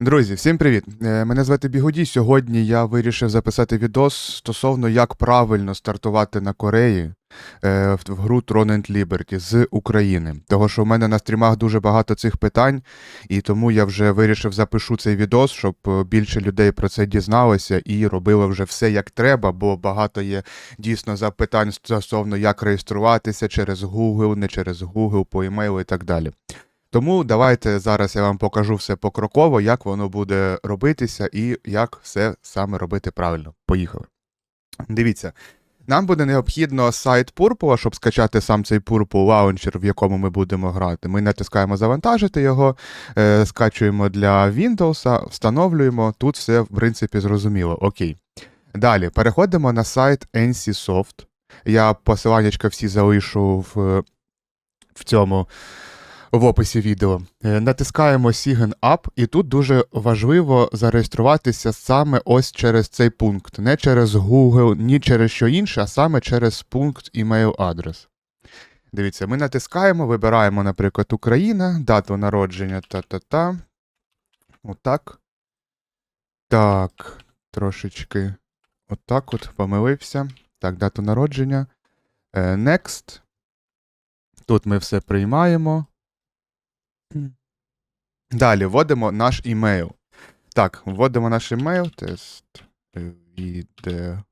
Друзі, всім привіт! Е, Мене звати Бігуді. Сьогодні я вирішив записати відос стосовно як правильно стартувати на Кореї е, в в гру Tron and Liberty з України. Того, що в мене на стрімах дуже багато цих питань, і тому я вже вирішив запишу цей відос, щоб е, більше людей про це дізналося і робило вже все як треба, бо багато є дійсно запитань стосовно як реєструватися через Google, не через Google, по емейлу і так далі. Тому давайте зараз я вам покажу все покроково, як воно буде робитися і як все саме робити правильно. Поїхали. Дивіться, нам буде необхідно сайт Purple, щоб скачати сам цей Purple лаунчер, в якому ми будемо грати. Ми натискаємо завантажити його, е, скачуємо для Windows, встановлюємо. Тут все, в принципі, зрозуміло. Окей. Далі переходимо на сайт NCSoft. Я посиланнячка всі залишу в, в цьому в описі відео. Е, Натискаємо Sign Up, і тут дуже важливо зареєструватися саме ось через цей пункт. Не через Google, ні через що інше, а саме через пункт email адрес. Дивіться, ми натискаємо, вибираємо, наприклад, Україна, дату народження та-та-та. Отак. Так, трошечки. Отак от помилився. Так, дату народження. Е, Next. Тут ми все приймаємо. Далі вводимо наш імейл. Так, вводимо наш імейл. Тест відео.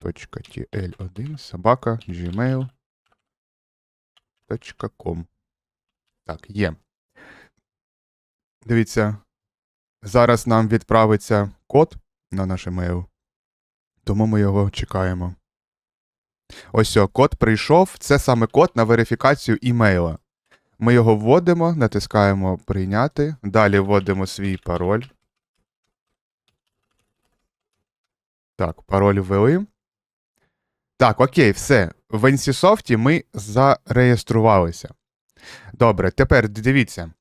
.tl1 собака gmail.com. Так, є. Дивіться, зараз нам відправиться код на наш емейл, тому ми його чекаємо. Ось о, код прийшов. Це саме код на верифікацію імейла. Ми його вводимо, натискаємо прийняти. Далі вводимо свій пароль. Так, пароль ввели. Так, окей, все. В NCSoft ми зареєструвалися. Добре, тепер дивіться,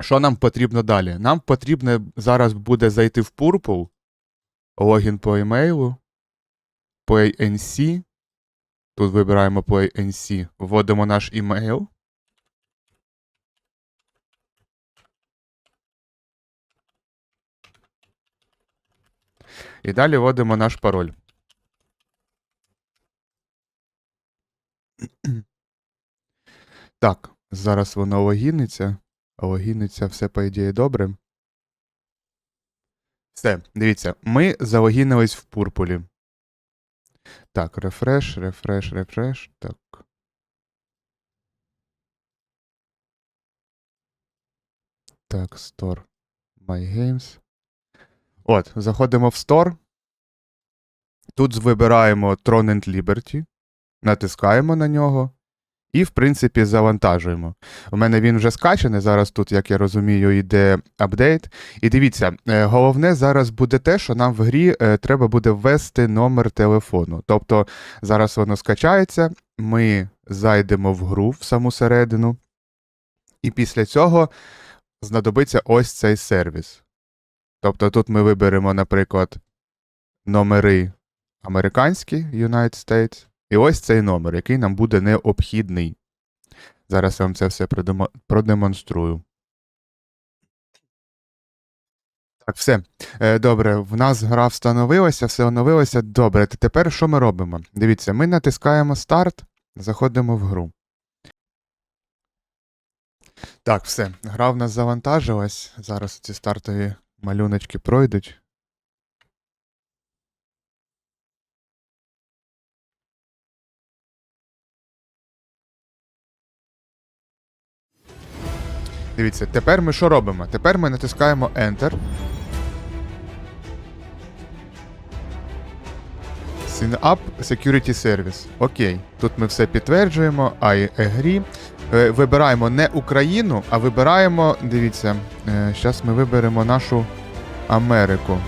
що нам потрібно далі. Нам потрібно зараз буде зайти в Purple, логін по емейлу, Play NC. Тут вибираємо Play NC, вводимо наш імейл. І далі вводимо наш пароль. Так, зараз воно логіниться. Логіниться все, по ідеї, добре. Все, дивіться, ми залогінились в пурпулі. Так, рефреш, рефреш, рефреш. Так. Так, Store. My Games. От, заходимо в Store. Тут вибираємо Tron and Liberty, натискаємо на нього. І, в принципі, завантажуємо. У мене він вже скачаний. Зараз тут, як я розумію, йде апдейт. І дивіться, е, головне зараз буде те, що нам в грі е, треба буде ввести номер телефону. Тобто зараз воно скачається, ми зайдемо в гру в саму середину, і після цього знадобиться ось цей сервіс. Тобто тут ми виберемо, наприклад, номери американські United States, і ось цей номер, який нам буде необхідний. Зараз я вам це все продемонструю. Так, все. Е, добре, в нас гра встановилася, все оновилося. Добре, тепер що ми робимо? Дивіться, ми натискаємо старт, заходимо в гру. Так, все. Гра в нас завантажилась. Зараз ці стартові малюночки пройдуть. Дивіться, тепер ми що робимо? Тепер ми натискаємо Enter. Sign Security Service. Окей. Тут ми все підтверджуємо, I agree. Е, Вибираємо не Україну, а вибираємо. Дивіться, зараз ми виберемо нашу Америку.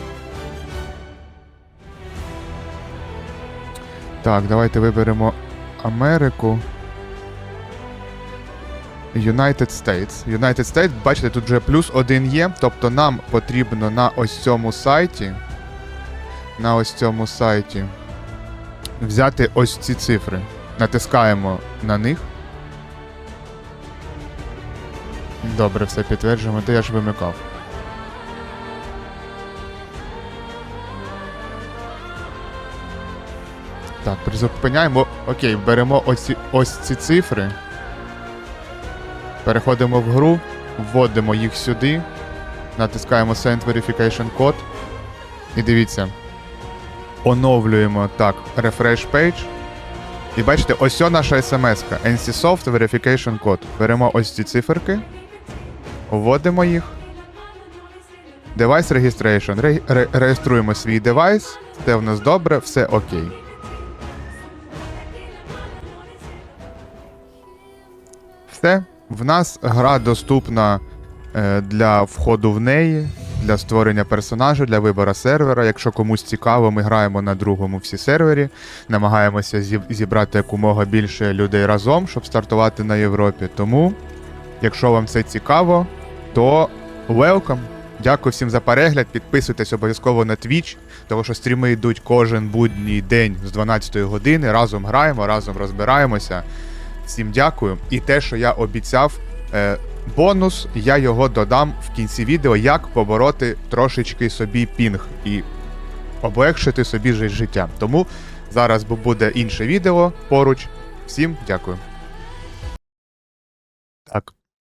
Так, давайте виберемо Америку. United States. United States, бачите, тут вже плюс один є. Тобто нам потрібно на ось цьому сайті. На ось цьому сайті. Взяти ось ці цифри. Натискаємо на них. Добре, все підтверджуємо, то я ж вимикав. Так, призупиняємо. Окей, беремо ось, ось ці цифри. Переходимо в гру, вводимо їх сюди, натискаємо Send Verification Code. І дивіться. Оновлюємо так, Refresh Page. І бачите, ось о наша смс-ка. NCSoft Verification Code. Беремо ось ці циферки, вводимо їх. Device Registration. Ре- ре- реєструємо свій девайс. Все в нас добре, все окей. Все. В нас гра доступна е, для входу в неї, для створення персонажа, для вибору сервера. Якщо комусь цікаво, ми граємо на другому всі сервері, намагаємося зіб- зібрати якомога більше людей разом, щоб стартувати на Європі. Тому, якщо вам це цікаво, то welcome! Дякую всім за перегляд. Підписуйтесь обов'язково на Twitch, тому що стріми йдуть кожен будній день з 12 години. Разом граємо, разом розбираємося. Всім дякую. І те, що я обіцяв, е, бонус, я його додам в кінці відео, як побороти трошечки собі пінг і облегшити собі жи- життя. Тому зараз буде інше відео поруч. Всім дякую.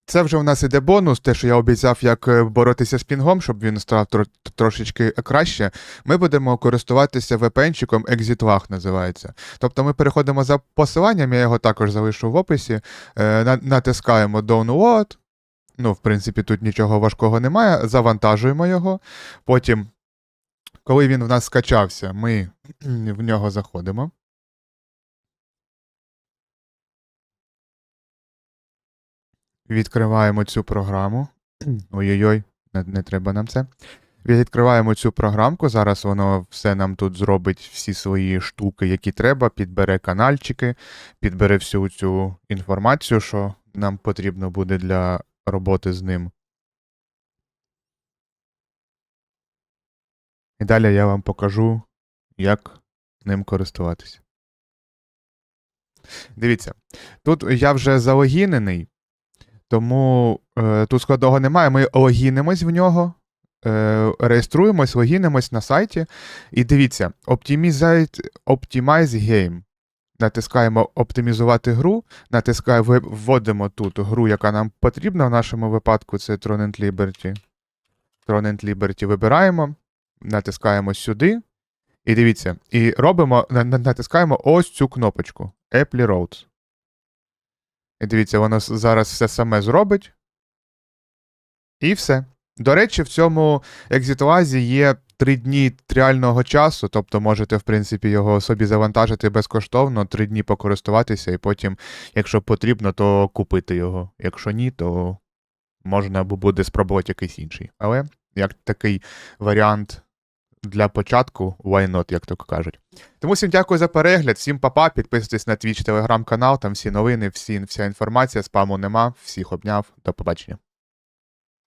Це вже у нас іде бонус, те, що я обіцяв, як е, боротися з пінгом, щоб він став тро- трошечки краще. Ми будемо користуватися VPN-чиком ExitLag називається. Тобто ми переходимо за посиланням, я його також залишу в описі. Е, натискаємо Download. Ну, в принципі, тут нічого важкого немає. Завантажуємо його. Потім, коли він в нас скачався, ми в нього заходимо. Відкриваємо цю програму. Ой-ой-ой, не, не треба нам це. Відкриваємо цю програмку. Зараз воно все нам тут зробить всі свої штуки, які треба, підбере канальчики, підбере всю цю інформацію, що нам потрібно буде для роботи з ним. І далі я вам покажу, як ним користуватися. Дивіться, тут я вже залогінений, тому е, тут складного немає. Ми логінимось в нього, е, реєструємось, логінимось на сайті. І дивіться, Optimize, Optimize Game. Натискаємо оптимізувати гру, натискаємо, вводимо тут гру, яка нам потрібна. В нашому випадку це Tron and Liberty. Tron and Liberty вибираємо, натискаємо сюди. І дивіться, і робимо, на- на- натискаємо ось цю кнопочку Apple Roads. І дивіться, воно зараз все саме зробить. І все. До речі, в цьому екзитвазі є 3 дні тріального часу, тобто можете, в принципі, його собі завантажити безкоштовно, 3 дні покористуватися, і потім, якщо потрібно, то купити його. Якщо ні, то можна буде спробувати якийсь інший. Але як такий варіант для початку, why not, як то кажуть. Тому всім дякую за перегляд, всім папа, підписуйтесь на Twitch телеграм-канал, там всі новини, всі, вся інформація, спаму нема, всіх обняв, до побачення.